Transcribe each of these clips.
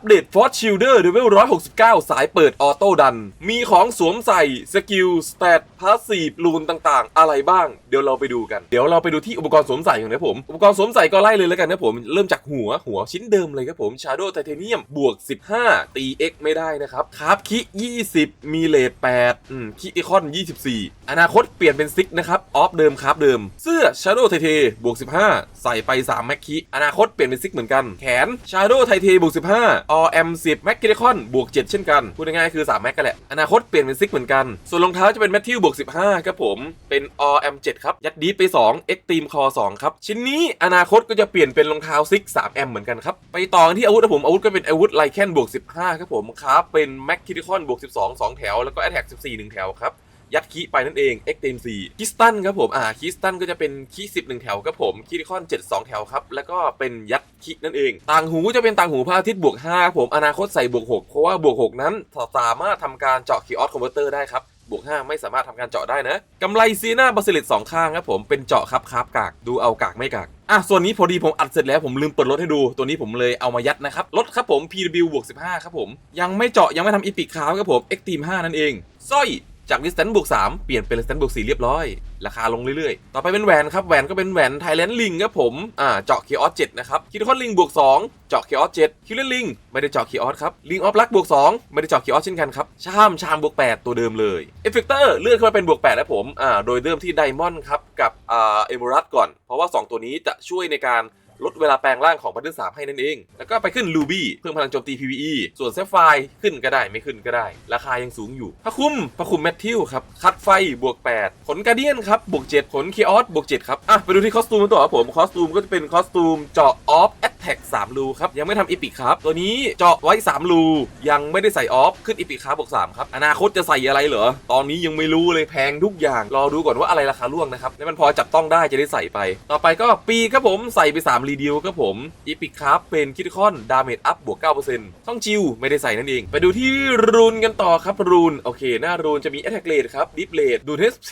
ปเดต Force Shielder Level 169 สายเปิดออโต้ดัน มีของสวมใส่ สกิล สเตตพาสซีฟลูนต่างๆ อะไรบ้าง เดี๋ยวเราไปดูกัน เดี๋ยวเราไปดูที่อุปกรณ์สวมใส่ก่อนนะผม อุปกรณ์สวมใส่ก็ไล่เลยแล้วกันนะผม เริ่มจากหัว หัวชิ้นเดิมเลยครับผม Shadow Titanium บวก 15 ตี X ไม่ได้นะครับคาร์บคิ 20 มีเลท8อืมคิอีคอน 24 อนาคตเปลี่ยนเป็นซิกนะครับ ออฟเดิมครับเดิม เสื้อ Shadow t i t a บวก 15ใส่ไป 3 แม็กคิอนาคตเปลี่ยนเป็นซิกเหมือนกัน แขน Shadow t i t a บวก15อ m 10 m a c k i l i c o n บวก7เช่นกันพูดง่ายๆคือ 3 แม็กกันแหละ อนาคตเปลี่ยนเป็นซิกเหมือนกัน ส่วนรองเท้าจะเป็น Matthew บวก15ครับผมเป็นอ m 7ครับยัดดีไป2 Extreme Core 2ครับชิ้นนี้อนาคตก็จะเปลี่ยนเป็นรองเท้าซิก3 m เหมือนกันครับไปต่อกันที่อาวุธนะผมอาวุธก็เป็นอาวุธไลแคนบวก15ครับผมครับเป็น m a c k i l i c o n บวก12 2แถวแล้วก็ Attack 14 1แถวครับ ยัดคีไปนั่นเอง X เต็ม4คิสตันครับผมอ่าคิสตันก็จะเป็นคีสิบหนึ่งแถวครับผมคีริคอน7 2แถวครับแล้วก็เป็นยัดคีนั่นเอง ต่างหูจะเป็นต่างหูพระอาทิตย์บวก5ครับผมอนาคตใส่บวก6เพราะว่าบวก6นั้นสามารถทำการเจาะคีออสคอมเวเตอร์ได้ครับบวก5ไม่สามารถทำการเจาะได้นะกำไรซีน่าบาซิลิตสองข้างครับผมเป็นเจาะครับครับกากดูเอากากไม่กากอะส่วนนี้พอดีผมอัดเสร็จแล้วผมลืมเปิดรถให้ดูตัวนี้ผมเลยเอามายัดนะครับรถครับผม PW บวก15ครับผมยังไม่เจาะยังไม่ทำอีพิกคาวครับผม X Team 5นั่นเองสร้อย จาก distance บวก3เปลี่ยนเป็น distance บวก4เรียบร้อย ราคาลงเรื่อยๆ ต่อไปเป็นแหวนครับแหวนก็เป็นแหวน Thailand Ring ครับผมอ่าเจาะ Chaos 7นะครับคิดคอนลิงบวก2เจาะ Chaos 7คิลเลนลิงไม่ได้เจาะ Chaos ครับลิงออฟลักบวก2ไม่ได้เจาะ Chaos เช่นกันครับชามชามบวก8ตัวเดิมเลยเอฟเฟกเตอร์เลื่อนขึ้นมาเป็นบวก8แล้วผมอ่าโดยเริ่มที่ไดมอนด์ครับกับอ่าเอม r รัตก่อน เพราะว่า 2 ตัวนี้จะช่วยในการ ลดเวลาแปลงร่างของบัตเทิลสามให้นั่นเอง แล้วก็ไปขึ้นลูบี้เพิ่มพลังโจมตี PVE ส่วนเซฟไฟขึ้นก็ได้ไม่ขึ้นก็ได้ ราคายังสูงอยู่พระคุมพระคุมแมททิวครับคัดไฟบวก 8 ผลกาเดียนครับบวก7ผลคีออสบวก7ครับอะไปดูที่คอสตูมกันต่อครับผมคอสตูมก็จะเป็นคอสตูมเจาะออฟแอ แท็ก3รูครับ ยังไม่ทำอีพิกครับ ตัวนี้เจาะไว้ 3 รู ยังไม่ได้ใส่ออฟ ขึ้นอีพิกครับบวก3ครับ อนาคตจะใส่อะไรเหรอ ตอนนี้ยังไม่รู้เลยแพงทุกอย่าง รอดูก่อนว่าอะไรราคาล่วงนะครับแล้วมันพอจับต้องได้จะได้ใส่ไป ต่อไปก็ปีครับผมใส่ไป 3 รีดิวครับผมอีพิกครับเป็นคิติคอนดาเมจอัพบวก9%ช่องจิวไม่ได้ใส่นั่นเอง ไปดูที่รูนกันต่อครับรูนโอเค หน้ารูนจะมี Attack Rate ครับ Deep Rate ดูด HP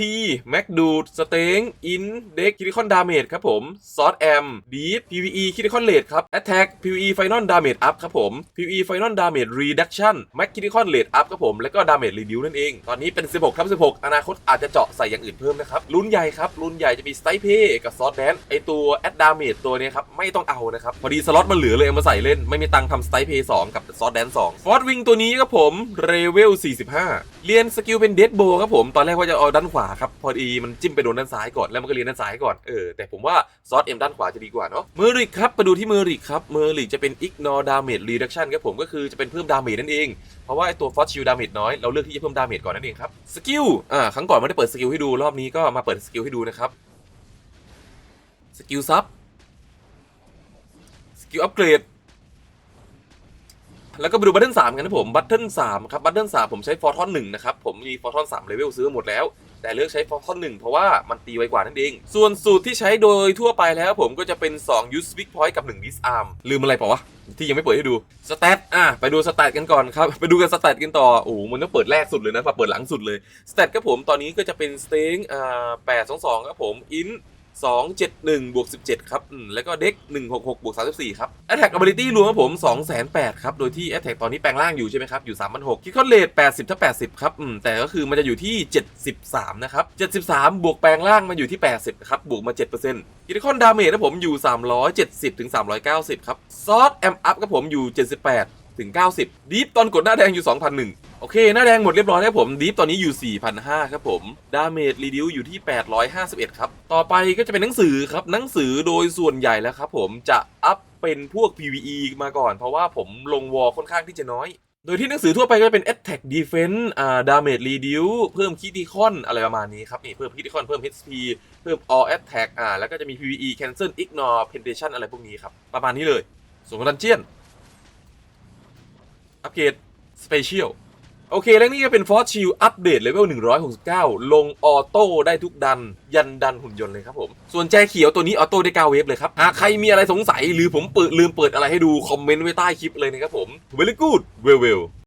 Max ดูดสเต็งอินเด็กคิติคอนดาเมจครับผมซอสแอมดีฟ PVE คิติคอนเลดครับ Attack PVE Final Damage Up ครับผม PVE Final Damage Reduction Max Critical Rate Up ครับผม แล้วก็ Damage Reduce นั่นเอง ตอนนี้เป็น 16ครับ16 อนาคตอาจจะเจาะใส่อย่างอื่นเพิ่มนะครับ รุ่นใหญ่ครับ รุ่นใหญ่จะมีสไตเพกับซอสแดนไอตัว Add Damage ตัวนี้ครับ ไม่ต้องเอานะครับ พอดีสล็อตมันเหลือเลยเอามาใส่เล่น ไม่มีตังค์ทำสไตเพย์2กับซอสแดน2ฟอร์ดวิงตัวนี้ครับผมเรเวล45เรียนสกิลเป็นเดดโบครับผม ตอนแรกว่าจะเอาด้านขวาครับ พอดีมันจิ้มไปโดนด้านซ้ายก่อน แล้วมันก็เรียนด้านซ้ายก่อน เออ แต่ผมว่าซอสเอ็มด้านขวาจะดีกว่าเนาะเมอริกครับไปดูที่เมอริกครับ เมอริกจะเป็น ignore damage reduction ครับผม ก็คือจะเป็นเพิ่มดาเมจนั่นเอง เพราะว่าไอตัวฟอสชิลดาเมจน้อย เราเลือกที่จะเพิ่มดาเมจก่อนนั่นเองครับ สกิล อ่า ครั้งก่อนไม่ได้เปิดสกิลให้ดู รอบนี้ก็มาเปิดสกิลให้ดูนะครับ สกิลซับ สกิลอัปเกรด แล้วก็ไปดูบัตเทิลสามกันนะผมบัตเทิลสามครับบัตเทิลสามผมใช้ฟอร์ทอนหนึ่งนะครับ ผมมีฟอร์ทอนสามเลเวลซื้อหมดแล้ว แต่เลือกใช้ฟอร์ทอนหนึ่งเพราะว่ามันตีไวกว่านั่นเอง ส่วนสูตรที่ใช้โดยทั่วไปแล้วผมก็จะเป็น2 use big point กับ1 disarm ลืมอะไรเปล่าวะที่ยังไม่เปิดให้ดูสเตตอะไปดูสเตตกันก่อนครับ ไปดูกันสเตตกันต่อ โอ้โหมันต้องเปิดแรกสุดเลยนะมาเปิดหลังสุดเลยสเตตครับผมตอนนี้ก็จะเป็นสเต็งอ่าแปดสองสองครับผมอิน 2 7 1บวก17 ครับ แล้วก็เด็ก166บวก34 ครับ Attack Ability รวมครับผม2 8 0 0ครับ โดยที่ Attack ตอนนี้แปลงร่างอยู่ใช่ไหมครับ อยู่ 3,600คิดคอนเลท80ถ้า80 ครับแต่ก็คือมันจะอยู่ที่ 73 นะครับ 73 บวกแปลงร่างมาอยู่ที่ 80 ครับ บวกมา 7%คิดคอนดาเมจนะผมอยู่ 370ถึง390 ครับ ซอสแอมอัพครับผมอยู่ 78ถึง90ดีฟตอนกดหน้าแดงอยู่ 2,001 โอเค หน้าแดงหมดเรียบร้อยแล้วผมดีฟตอนนี้อยู่ 4,500 ครับผม ดาเมจรีดิวอยู่ที่ 851 ครับ ต่อไปก็จะเป็นหนังสือครับ หนังสือโดยส่วนใหญ่แล้วครับผมจะอัพเป็นพวก PVE มาก่อน เพราะว่าผมลงวอลค่อนข้างที่จะน้อย โดยที่หนังสือทั่วไปก็จะเป็น Attack Defense อ่า Damage Reduce เพิ่ม Critical อะไรประมาณนี้ครับ นี่เพิ่ม Critical เพิ่ม HP เพิ่ม All Attack อ่า แล้วก็จะมี PVE Cancel Ignore Penetration อะไรพวกนี้ครับ ประมาณนี้เลย ส่วนดันเจียน อัปเกรด Special โอเค แล้วนี่ก็เป็นฟอสชิลอัปเดตเลเวล169 ลงออโต้ได้ทุกดัน ยันดันหุ่นยนต์เลยครับผม ส่วนแจเขียวตัวนี้ออโต้ได้9เวฟเลยครับ หากใครมีอะไรสงสัยหรือผมเปิดลืมเปิดอะไรให้ดู คอมเมนต์ไว้ใต้คลิปเลยนะครับผม Very good well well